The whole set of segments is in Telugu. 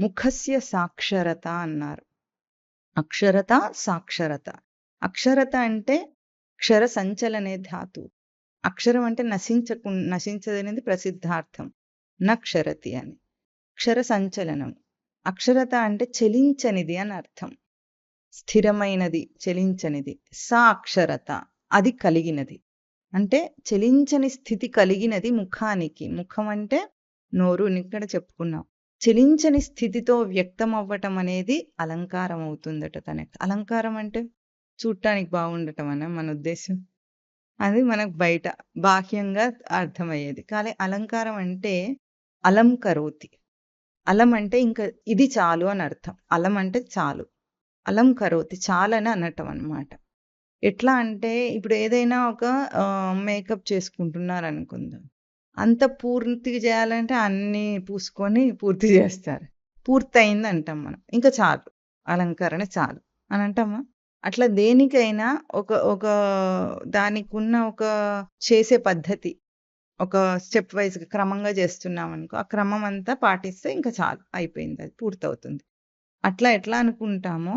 ముఖస్య సాక్షరత అన్నారు. అక్షరత సాక్షరత. అక్షరత అంటే క్షర సంచలనే ధాతు. అక్షరం అంటే నశించకు నశించదనేది ప్రసిద్ధార్థం. నక్షరతి అని. క్షర సంచలనం. అక్షరత అంటే చెలించనిది అని అర్థం. స్థిరమైనది చెలించనిది. సా అక్షరత అది కలిగినది. అంటే చెలించని స్థితి కలిగినది ముఖానికి. ముఖం అంటే నోరు ఇక్కడ చెప్పుకున్నాం. చెలించని స్థితితో వ్యక్తం అవ్వటం అనేది అలంకారం అవుతుందట తనకి. అలంకారం అంటే చూడటానికి బాగుండటం అనే మన ఉద్దేశం. అది మనకు బయట బాహ్యంగా అర్థమయ్యేది. కానీ అలంకారం అంటే అలం కరోతి. అలం అంటే ఇంకా ఇది చాలు అని అర్థం. అలం అంటే చాలు. అలం కరోతి చాలని అనటం అనమాట ఎట్లా అంటే ఇప్పుడు ఏదైనా ఒక మేకప్ చేసుకుంటున్నారు అనుకుందాం. అంత పూర్తిగా చేయాలంటే అన్నీ పూసుకొని పూర్తి చేస్తారు. పూర్తయింది అంటాం మనం. ఇంకా చాలు. అలంకరణ చాలు. అని అంటామా? అట్లా దేనికైనా ఒక ఒక దానికి ఉన్న ఒక చేసే పద్ధతి ఒక స్టెప్ వైజ్ క్రమంగా చేస్తున్నాం అనుకో ఆ క్రమం అంతా పాటిస్తే ఇంకా చాలు. అయిపోయింది. అది పూర్తవుతుంది. అట్లా ఎట్లా అనుకుంటామో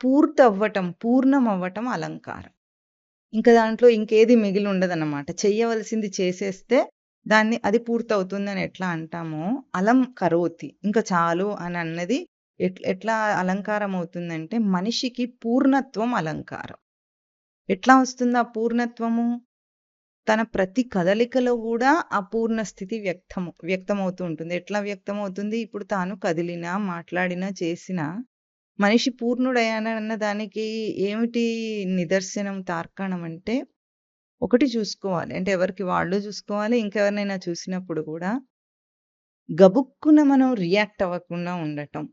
పూర్తి అవ్వటం పూర్ణం అవ్వటం అలంకారం. ఇంకా దాంట్లో ఇంకేది మిగిలి ఉండదన్నమాట. చెయ్యవలసింది చేసేస్తే దాన్ని అది పూర్తవుతుందని ఎట్లా అంటామో అలం కరోతి. ఇంకా చాలు అని అన్నది ఎట్లా అలంకారం అవుతుందంటే మనిషికి పూర్ణత్వం అలంకారం. ఎట్లా వస్తుంది ఆ పూర్ణత్వము? తన ప్రతి కదలికలో కూడా ఆ పూర్ణ స్థితి వ్యక్తము వ్యక్తమవుతూ ఉంటుంది. ఎట్లా వ్యక్తమవుతుంది? ఇప్పుడు తాను కదిలినా మాట్లాడినా చేసినా మనిషి పూర్ణుడయ్యానన్న దానికి ఏమిటి నిదర్శనం తార్కాణం అంటే ఒకటి చూసుకోవాలి. అంటే ఎవరికి వాళ్ళు చూసుకోవాలి ఇంకెవరినైనా చూసినప్పుడు కూడా గబుక్కున మనం రియాక్ట్ అవ్వకుండా ఉండటం.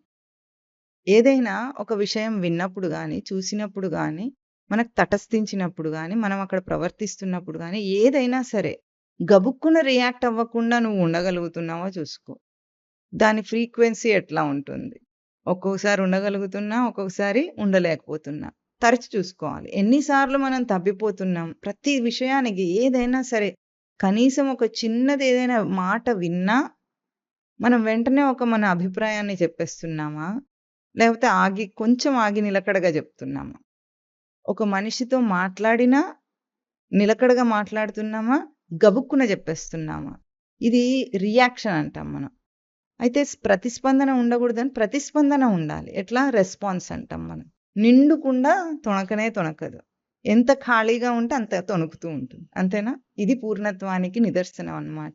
ఏదైనా ఒక విషయం విన్నప్పుడు కానీ చూసినప్పుడు కానీ మనకు తటస్థించినప్పుడు కానీ మనం అక్కడ ప్రవర్తిస్తున్నప్పుడు కానీ ఏదైనా సరే గబుక్కున రియాక్ట్ అవ్వకుండా నువ్వు ఉండగలుగుతున్నావో చూసుకో. దాని ఫ్రీక్వెన్సీ ఎట్లా ఉంటుంది? ఒక్కొక్కసారి ఉండగలుగుతున్నా ఒక్కొక్కసారి ఉండలేకపోతున్నా. తరచి చూసుకోవాలి. ఎన్నిసార్లు మనం తప్పిపోతున్నాం ప్రతి విషయానికి ఏదైనా సరే కనీసం ఒక చిన్నది ఏదైనా మాట విన్నా మనం వెంటనే ఒక మన అభిప్రాయాన్ని చెప్పేస్తున్నామా? లేకపోతే ఆగి కొంచెం ఆగి నిలకడగా చెప్తున్నామా? ఒక మనిషితో మాట్లాడినా నిలకడగా మాట్లాడుతున్నామా? గబుక్కున చెప్పేస్తున్నామా? ఇది రియాక్షన్ అంటాం మనం. అయితే ప్రతిస్పందన ఉండకూడదని ప్రతిస్పందన ఉండాలి. ఎట్లా? రెస్పాన్స్ అంటాం మనం. నిండుకుండా తొణకనే తొణకదు ఎంత ఖాళీగా ఉంటే అంత తొణుకుతూ ఉంటుంది. అంతేనా? ఇది పూర్ణత్వానికి నిదర్శనం అన్నమాట.